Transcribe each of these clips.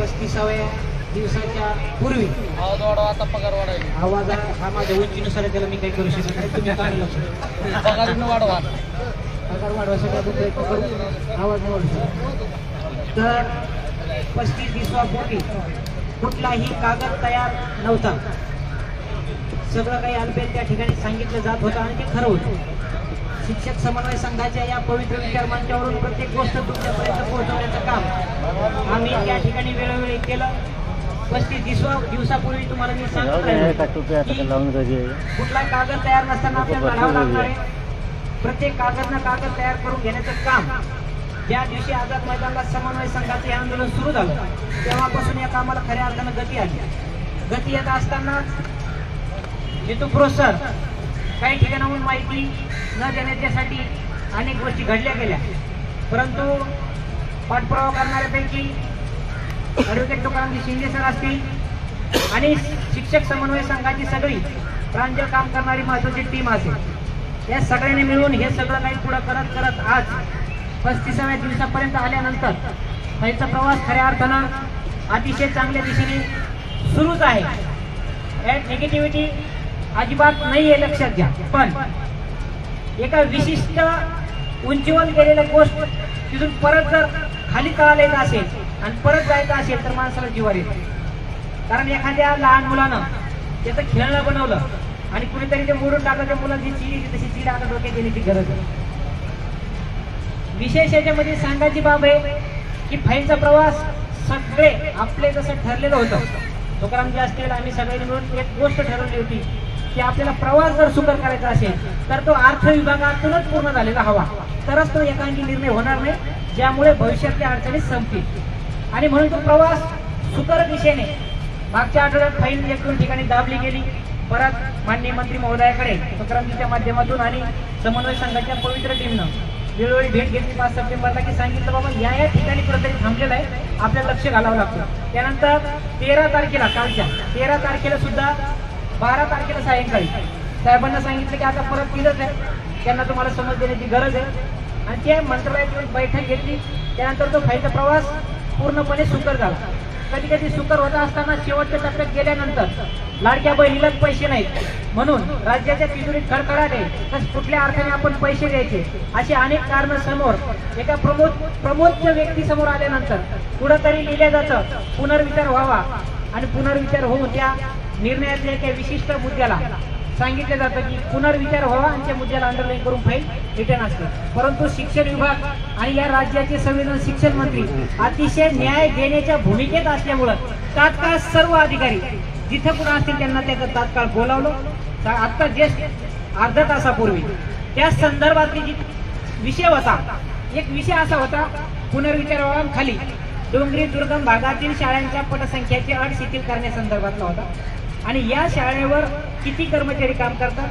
पस्तीसाव्या दिवसाच्या पूर्वी. आवाज वाढवा आता पगार वाढायला आवाज हा माझ्या उंचीनुसार त्याला मी काही करू शकत नाही. तुम्ही काय लक्ष पगारीनं वाढवा पगार वाढवायसाठी प्रयत्न करू आवाज नाही वाढू शकत. तर पस्तीस दिवसापूर्वी कुठलाही कागद तयार नव्हता. सगळं काही अल्पेल त्या ठिकाणी सांगितलं जात होतं आणि ते खरं होतं. शिक्षक समन्वय संघाच्या या पवित्र विचार मंचावरून प्रत्येक गोष्ट तुमच्यापर्यंत पोहोचवण्याचं काम आम्ही त्या ठिकाणी वेळोवेळी केलं. पस्तीस दिवसा दिवसापूर्वी तुम्हाला मी सांगत कुठला कागद तयार नसताना आपल्याला लढावं लागणार आहे. प्रत्येक कागद ना कागद तयार करून घेण्याचं काम. ज्या दिवशी आझाद मैदानाला समन्वय संघाचं हे आंदोलन सुरू झालं तेव्हापासून या कामाला खऱ्या अर्थानं गती आली. गती येत असताना जितू सर काही ठिकाणाहून माहिती न देण्याच्यासाठी अनेक गोष्टी घडल्या गेल्या. परंतु पाठपुरावा करणाऱ्यापैकी ॲडव्होकेट तुकारामजी शिंदे सर असतील आणि शिक्षक समन्वय संघाची सगळी प्रांजळ काम करणारी महत्वाची टीम असेल. या सगळ्यांनी मिळून हे सगळं काही पुढं करत करत आज पस्तीसाव्या दिवसापर्यंत आल्यानंतर त्यांचा प्रवास खऱ्या अर्थानं अतिशय चांगल्या दिशेने सुरूच आहे. यात निगेटिव्हिटी अजिबात नाही आहे लक्षात घ्या. पण एका विशिष्ट उंचीवर गेलेल्या गोष्ट तिथून परत जर खाली तळाला येत असेल आणि परत जायचं असेल तर माणसाला जीवार येते. कारण एखाद्या लहान मुलानं त्याचं खेळणं बनवलं आणि कुणीतरी ते मोडून टाकलं त्या मुलाची चीड तशी चीड आता डोक्यात येण्याची गरज आहे. विशेष याच्यामध्ये सांगायची बाब आहे की फाईलचा प्रवास सगळे आपले जसं ठरलेलं होतं. तुकारामजी असतील आम्ही सगळ्यांनी मिळून एक गोष्ट ठरवली होती. की आपल्याला प्रवास जर सुकर करायचा असेल तर तो अर्थ विभागातूनच पूर्ण झालेला हवा. तरच तो एकांकी निर्णय होणार नाही ज्यामुळे भविष्यातल्या अडचणी संपतील. आणि म्हणून तो प्रवास सुकर दिशेने मागच्या आठवड्यात फाईल एक दोन ठिकाणी दाबली गेली परत माननीय मंत्री महोदयाकडे तुकारामजीच्या माध्यमातून आणि समन्वय संघाच्या पवित्र टीमनं वेळोवेळी भेट घेतली. पाच सप्टेंबरला की सांगितलं बाबा या या ठिकाणी कुठेतरी थांबलेलं आहे. आपल्याला लक्ष घालावं लागतं. त्यानंतर तेरा तारखेला कालच्या तेरा तारखेला सुद्धा बारा तारखेला सायंकाळी. साहेबांना सांगितलं की आता परत फिरत आहे. त्यांना तुम्हाला समज देण्याची गरज आहे. आणि त्या मंत्रालयात येऊन बैठक घेतली. त्यानंतर तो फाईचा प्रवास पूर्णपणे सुकर झाला. कधी कधी सुकर होत असताना शेवटच्या टप्प्यात गेल्यानंतर लाडक्या बहिणीलाच पैसे नाहीत. म्हणून राज्याच्या तिजोरीत खडखडाट आहे. तर कुठल्या अर्थाने आपण पैसे द्यायचे अशी अनेक कारण समोर एका प्रमोद प्रमोदच्या व्यक्ती समोर आल्यानंतर कुठंतरी लिहिल्या जातं पुनर्विचार व्हावा. आणि पुनर्विचार होऊन त्या निर्णयातल्या एका विशिष्ट मुद्द्याला सांगितलं जातं की पुनर्विचार व्हावा आणि त्या मुद्द्याला अंडरलाईन करून फाईल रिटर्न असते. परंतु शिक्षण विभाग आणि या राज्याचे संविधान शिक्षण मंत्री अतिशय न्याय देण्याच्या भूमिकेत असल्यामुळं तात्काळ सर्व अधिकारी जिथं कुठं असतील त्यांना त्याचं तात्काळ बोलावलं. सा- आत्ता जस्ट अर्धा तासापूर्वी. त्या संदर्भातली जी विषय होता एक विषय असा होता पुनर्विचार खाली डोंगरी दुर्गम भागातील शाळांच्या पटसंख्येची अट शिथिल करण्यासंदर्भातला होता. आणि या शाळेवर किती कर्मचारी काम करतात?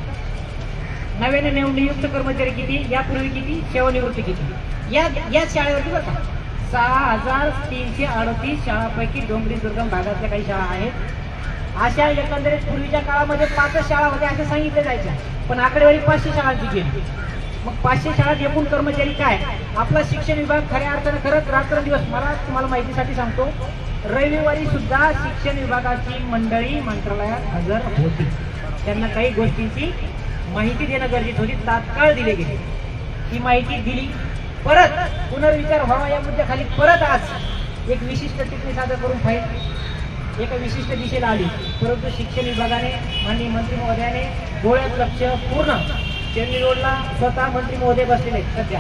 नव्याने नियुक्त कर्मचारी किती? यापूर्वी किती? सेवानिवृत्ती किती? या या शाळेवरती बघा सहा हजार तीनशे अडतीस शाळांपैकी डोंगरी दुर्गम भागातल्या काही शाळा आहेत. अशा एकंदरीत पूर्वीच्या काळामध्ये पाचच शाळा होत्या असं सांगितलं जायच्या पण आकडेवारी पाचशे शाळांची गेली मग पाचशे शाळात एकूण कर्मचारी काय? आपला शिक्षण विभाग खऱ्या अर्थानं खरंच रात्रंदिवस मला तुम्हाला माहितीसाठी सांगतो रविवारी सुद्धा शिक्षण विभागाची मंडळी मंत्रालयात हजर होती. त्यांना काही गोष्टींची माहिती देणं गरजेचं होती. तात्काळ दिली गेली. ती माहिती दिली. परत पुनर्विचार व्हावा या मुद्द्याखाली परत आज एक विशिष्ट टिप्पणी सादर करून फाईल एका विशिष्ट दिशेला आली. परंतु शिक्षण विभागाने माननीय मंत्री महोदयाने डोळ्यात लक्ष पूर्ण. चेन्नई रोडला स्वतः मंत्री महोदय बसलेले सध्या.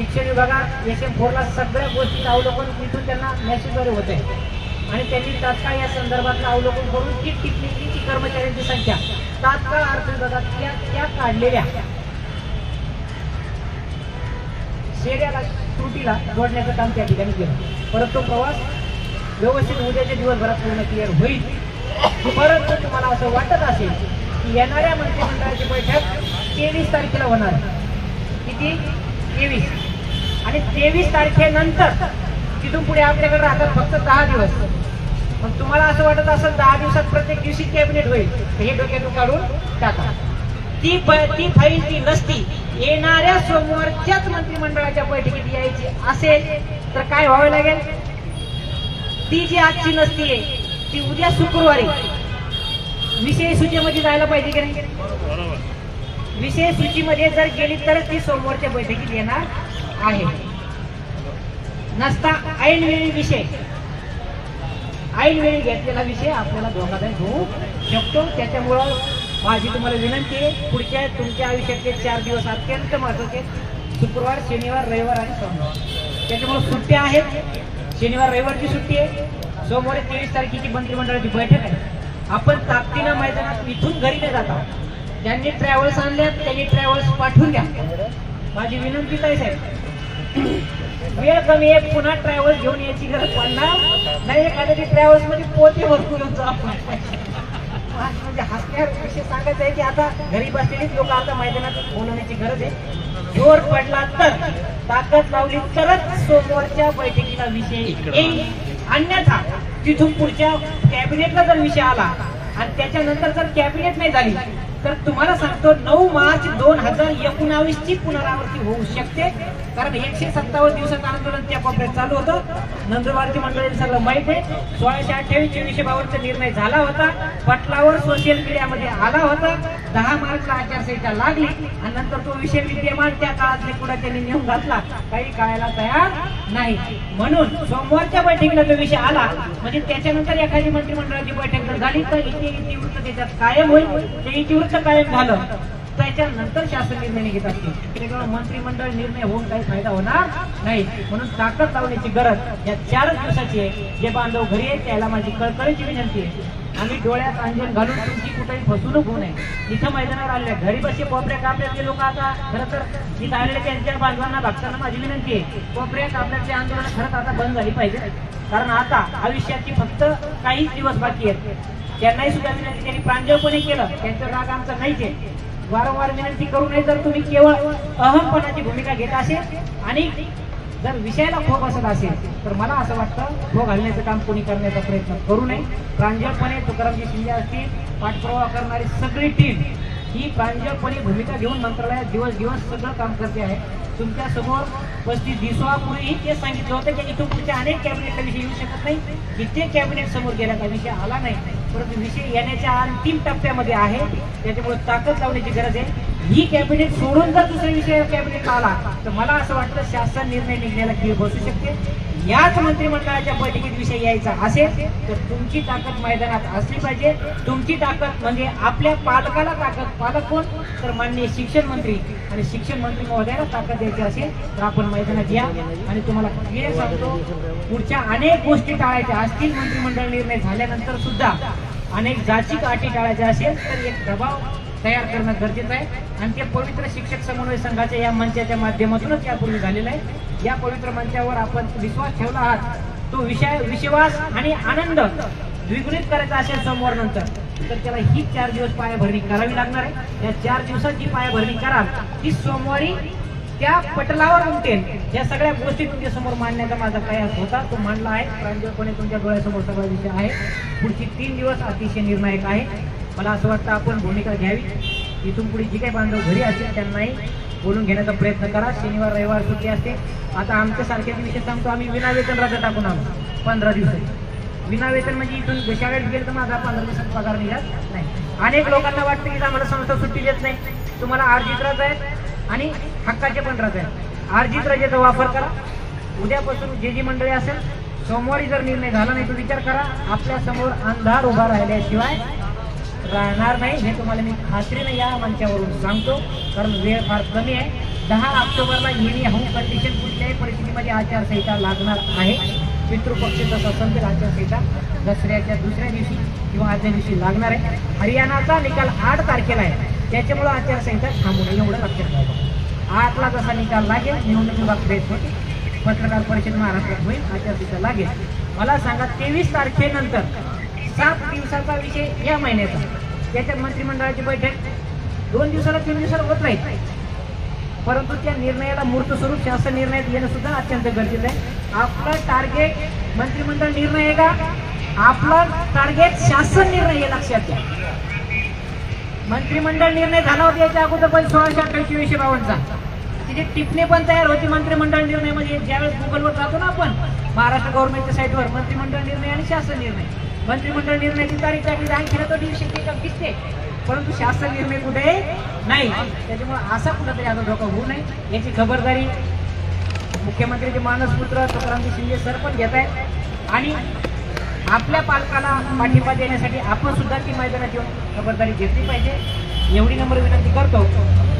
शिक्षण विभागात एस एम फोरला सगळ्या गोष्टीचं अवलोकन तिथून त्यांना मेसेजद्वारे होते आणि त्यांनी तात्काळ या संदर्भातलं अवलोकन करून ती टिप्पणी ती कर्मचाऱ्यांची संख्या. तात्काळ अर्थ विभागात त्या त्या काढलेल्या. शेऱ्याला त्रुटीला जोडण्याचं काम त्या ठिकाणी केलं. परत तो प्रवास व्यवस्थित उद्याच्या दिवसभरात पूर्ण क्लिअर होईल. परत तुम्हाला असं वाटत असेल की येणाऱ्या मंत्रिमंडळाची बैठक तेवीस तारखेला होणार किती? तेवीस. आणि तेवीस तारखेनंतर तिथून पुढे आपल्याकडे राहतात फक्त दहा दिवस. मग तुम्हाला असं वाटत असेल दहा दिवसात प्रत्येक दिवशी कॅबिनेट होईल हे डोक्यातून काढून टाका. ती ती फाईल ती नसती. येणाऱ्या सोमवारच्याच मंत्रिमंडळाच्या बैठकीत यायची असेल तर काय व्हावं लागेल? ती जी आजची नसतीये ती उद्या शुक्रवारी. विषय सूचीमध्ये जायला पाहिजे की नाही? विषय सूचीमध्ये जर गेली तरच ती सोमवारच्या बैठकीत येणार. आहे. नसता ऐनवेळी विषय. ऐनवेळी घेतलेला विषय आपल्याला धोकादायक होऊ शकतो. त्याच्यामुळं माझी तुम्हाला विनंती आहे पुढच्या तुमच्या आयुष्यातले चार दिवस अत्यंत महत्त्वाचे शुक्रवार शनिवार रविवार आणि सोमवार. त्याच्यामुळे सुट्ट्या आहेत. शनिवार रविवारची सुट्टी आहे सोमवारी तेवीस तारखेची मंत्रिमंडळाची बैठक आहे. आपण ताकदीनं मैदानात इथून घरी न जाता ज्यांनी ट्रॅव्हल्स आणल्या त्यांनी ट्रॅव्हल्स पाठवून द्या. माझी विनंती काय साहेब? वेळ कमी आहे पुन्हा ट्रॅव्हल्स घेऊन यायची गरज पडणार नाही. एखाद्या ट्रॅव्हल्समध्ये पोते भरपूर आपण. म्हणजे हसण्यावर विषय सांगायचा आहे की आता घरी बसलेलीच लोक आता मैदानात बोलवण्याची गरज आहे. जोर पडला तर ताकद लावली तरच सोमवारच्या बैठकीला विषय येईल. अन्यथा तिथून पुढच्या कॅबिनेटला जर विषय आला आणि त्याच्यानंतर जर कॅबिनेट नाही झाली तर तुम्हाला सांगतो नऊ मार्च दोन हजार एकोणावीस ची पुनरावृत्ती होऊ शकते. कारण एकशे सत्तावन्न दिवसात आंदोलन त्या कोपऱ्यात चालू होतं. नंदुरबारची मंडळी सगळं माहीत आहे. सोळाशे अठ्ठावीस चोवीसशे बावनचा निर्णय झाला होता. पटलावर सोशल मीडियामध्ये आला होता. दहा मार्चला आचारसंहिता लागली आणि नंतर तो विषय विद्यमान त्या काळातले पुढे त्यांनी नेऊन घातला. काही कळायला तयार नाही. म्हणून सोमवारच्या बैठकीला तो विषय आला म्हणजे त्याच्यानंतर एखादी मंत्रिमंडळाची बैठक जर झाली तर इथे इतिवृत्त त्याच्यात कायम होईल. ते इतिवृत्त कायम झालं. त्याच्यानंतर शासन निर्णय घेत असतील त्याच्यामुळे मंत्रिमंडळ निर्णय होऊन काही फायदा होणार नाही. म्हणून ताकद लावण्याची गरज या चारच दिवसाची आहे. जे बांधव घरी आहेत त्याला माझी कळकळीची विनंती आहे. आम्ही डोळ्यात अंजन घालून तुमची कुठेही फसवणूक होऊ नये. इथं मैदानावर आलेल्या घरी बसले कोपऱ्या कापल्यातले लोक आता. खरं तर इथं आलेले त्यांच्या बांधवांना भक्तांना माझी विनंती आहे. कोपऱ्या कापल्याचे आंदोलन खरंच आता बंद झाली पाहिजे. कारण आता आयुष्याची फक्त काहीच दिवस बाकी आहेत. त्यांनाही सुद्धा विनंती त्यांनी प्रांजळपणे केलं त्यांचा राग आमचा नाहीच आहे. वारंवार विनंती करू नये जर तुम्ही केवळ अहमपणाची भूमिका घेत असेल आणि जर विषयाला खो बसत असेल तर मला असं वाटतं खो घालण्याचं काम कोणी करण्याचा प्रयत्न करू नये. प्रांजळपणे तुकारामजी शिंदे असतील पाठपुरावा करणारी सगळी टीम ही प्रांजळपणे भूमिका घेऊन मंत्रालयात दिवस दिवस सगळं काम करते आहे. तुमच्यासमोर पस्तीस दिवसापूर्वीही ते सांगितलं होतं की इथून पुढच्या अनेक कॅबिनेटचा विषय येऊ शकत नाही. कित्येक कॅबिनेट समोर गेल्याचा विषय आला नाही. परंतु विषय येण्याच्या अंतिम टप्प्यामध्ये आहे. त्याच्यामुळे ताकद लावण्याची गरज आहे. ही कॅबिनेट सोडून जर दुसरा विषय कॅबिनेट आला तर मला असं वाटतं शासन निर्णय निघण्याला खीळ बसू शकते. याच मंत्रिमंडळाच्या बैठकीत विषय यायचा असेल तर तुमची ताकद मैदानात असली पाहिजे. तुमची ताकद म्हणजे आपल्या पालकाला ताकद. पालक कोण? तर माननीय शिक्षण मंत्री आणि शिक्षण मंत्री महोदयाला ताकद द्यायची असेल तर आपण मैदानात या. आणि तुम्हाला क्लिअर सांगतो पुढच्या अनेक गोष्टी टाळायच्या असतील मंत्रिमंडळ निर्णय झाल्यानंतर सुद्धा अनेक जाचक अटी टाळायच्या असेल तर एक दबाव तयार करणं गरजेचं आहे. आणि ते पवित्र शिक्षक समन्वय संघाच्या या मंचाच्या माध्यमातूनच यापूर्वी झालेलं आहे. या पवित्र मंचावर आपण विश्वास ठेवला आहात. तो विषय विश्वास आणि आनंद द्विगुणित करायचा असेल समोर नंतर. तर त्याला ही चार दिवस पायाभरणी करावी लागणार आहे. या चार दिवसात जी पायाभरणी कराल ती सोमवारी त्या पटलावर उमटेल. या सगळ्या गोष्टी तुमच्यासमोर मांडण्याचा माझा प्रयास होता. तो मांडला आहे. प्रांजळपणे तुमच्या डोळ्यासमोर सगळा विषय आहे. पुढची तीन दिवस अतिशय निर्णायक आहे. मला असं वाटतं आपण भूमिका घ्यावी. इथून पुढे जी काही बांधव घरी असतील त्यांनाही बोलून घेण्याचा प्रयत्न करा. शनिवार रविवार सुट्टी असते. आता आमच्यासारख्याच विषय सांगतो. आम्ही विनावेतन रजा टाकून आलो पंधरा दिवसाची विना वेतन म्हणजे इथून शाळेत गेलं तर माझा पंधरा दिवसात पगार निघत नाही. अनेक लोकांना वाटतं की आम्हाला संस्था सुट्टी देत नाही. तुम्हाला अर्जित रजा आहे आणि हक्काचे पण रजा आहे अर्जित रजेचा वापर करा. उद्यापासून जे जी मंडळी असेल सोमवारी जर निर्णय झाला नाही तर विचार करा. आपल्यासमोर अंधार उभा राहिल्याशिवाय राहणार नाही. हे तुम्हाला मी खात्रीने या मंचावरून सांगतो. कारण वेळ फार कमी आहे. दहा ऑक्टोबरला येणी होम कंडिशन कुठल्याही परिस्थितीमध्ये आचारसंहिता लागणार आहे. पितृपक्ष जसा संपेल आचारसंहिता दसऱ्याच्या दुसऱ्या दिवशी किंवा आजच्या दिवशी लागणार आहे. हरियाणाचा निकाल आठ तारखेला आहे. त्याच्यामुळं आचारसंहिता थांबू नये एवढं लक्षात घ्यावं आठला जसा निकाल लागेल निवडणूक विभाग प्रेस होईल पत्रकार परिषद महाराष्ट्रात होईल आचारसंहिता लागेल. मला सांगा तेवीस तारखेनंतर सात दिवसाचा विषय या महिन्याचा. त्याच्यात मंत्रिमंडळाची बैठक. दोन दिवसाला तीन दिवसाला होत राहील परंतु त्या निर्णयाला मूर्त स्वरूप शासन निर्णयात येणं सुद्धा अत्यंत गरजेचं आहे. आपलं टार्गेट मंत्रिमंडळ निर्णय आहे का? आपलं टार्गेट शासन निर्णय हे लक्षात घ्या. मंत्रिमंडळ निर्णय झाला होता याच्या अगोदर पण सोळाशे अठ्ठ्याऐंशी विषय बावनचा तिथे टिप्पणी पण तयार होती मंत्रिमंडळ निर्णय म्हणजे ज्यावेळेस गुगलवर जातो ना आपण महाराष्ट्र गव्हर्नमेंटच्या साईटवर मंत्रिमंडळ निर्णय आणि शासन निर्णय. मंत्रिमंडळ निर्णयाची तारीख टाकली आणखी तो दिवशी का परंतु शासन निर्णय कुठे? नाही. त्याच्यामुळे असा कुठेतरी आता धोका होऊ नये याची खबरदारी मुख्यमंत्रीचे मानसपुत्र तुकारामजी शिंदे सर पण घेत आहेत. आणि आपल्या पालकाला पाठिंबा देण्यासाठी आपण सुद्धा ती मैदानात येऊन खबरदारी घेतली पाहिजे. एवढी नंबर विनंती करतो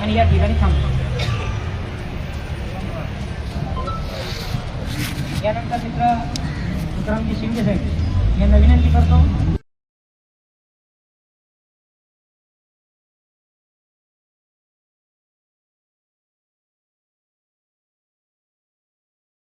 आणि या ठिकाणी थांबतो. यानंतर मित्र तुकारामजी शिंदे साहेब यांना विनंती करतो.